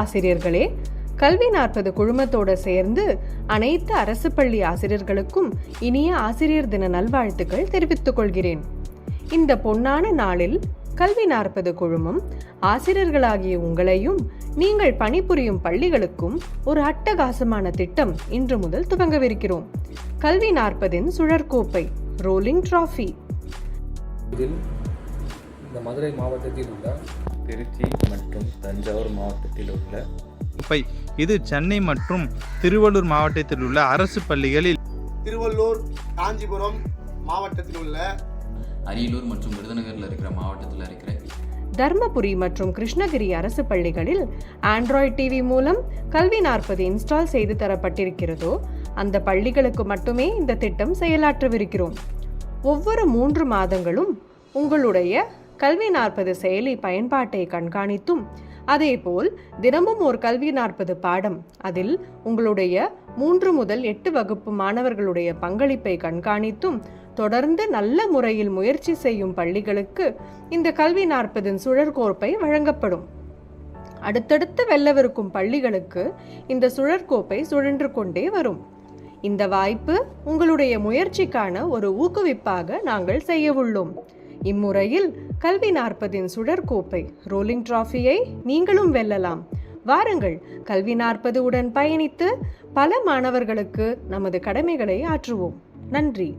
ஆசிரியர்களே கல்வி நாற்பது குழுமத்தோடு சேர்ந்து அனைத்து அரசு பள்ளி ஆசிரியர்களுக்கும் இனிய ஆசிரியர் தின நல்வாழ்த்துக்கள் தெரிவித்துக் கொள்கிறேன். இந்த பொன்னான நாளில் கல்வி நாற்பது குழுமம் ஆசிரியர்களாகிய உங்களையும் நீங்கள் பணிபுரியும் பள்ளிகளுக்கும் ஒரு அட்டகாசமான திட்டம் இன்று முதல் துவங்கவிருக்கிறோம். கல்வி நாற்பதின் சுழற்கோப்பை ரோலிங் டிராஃபி இந்த மதுரை மாவட்டத்தில் உள்ள திருச்சி மற்றும் தஞ்சாவூர் மாவட்டத்தில் உள்ள குப்பை இது சென்னை மற்றும் திருவள்ளூர் மாவட்டத்தில் உள்ள அரசு பள்ளிகளில் திருவள்ளூர் காஞ்சிபுரம் மாவட்டத்தில் உள்ள அரியலூர் மற்றும் விருதுநகரில் இருக்கிற மாவட்டத்தில் இருக்கிற தர்மபுரி மற்றும் கிருஷ்ணகிரி அரசு பள்ளிகளில் ஆண்ட்ராய்ட் டிவி மூலம் கல்வி நாற்பது இன்ஸ்டால் செய்து தரப்பட்டிருக்கிறதோ அந்த பள்ளிகளுக்கு மட்டுமே இந்த திட்டம் செயலாற்றவிருக்கிறோம். ஒவ்வொரு மூன்று மாதங்களும் உங்களுடைய கல்வி நாற்பது செயலி பயன்பாட்டை கண்காணித்தும் அதேபோல் தினமும் ஒரு கல்வி நாற்பது பாடம். அதில் உங்களுடைய மூன்று முதல் எட்டு வகுப்பு மாணவர்களுடைய பங்களிப்பை கண்காணித்தும் தொடர்ந்து நல்ல முறையில் முயற்சி செய்யும் பள்ளிகளுக்கு இந்த கல்வி நாற்பதின் சுழற்கோப்பை வழங்கப்படும். அடுத்தடுத்து வெல்லவிருக்கும் பள்ளிகளுக்கு இந்த சுழற்கோப்பை சுழன்று கொண்டே வரும். இந்த வாய்ப்பு உங்களுடைய முயற்சிக்கான ஒரு ஊக்குவிப்பாக நாங்கள் செய்யவுள்ளோம் இம்முறையில் கல்வி நாற்பதின் சுழற்கோப்பை ரோலிங் டிராஃபியை நீங்களும் வெல்லலாம். வாருங்கள் கல்வி நாற்பது உடன் பயணித்து பல மாணவர்களுக்கு நமது கடமைகளை ஆற்றுவோம். நன்றி.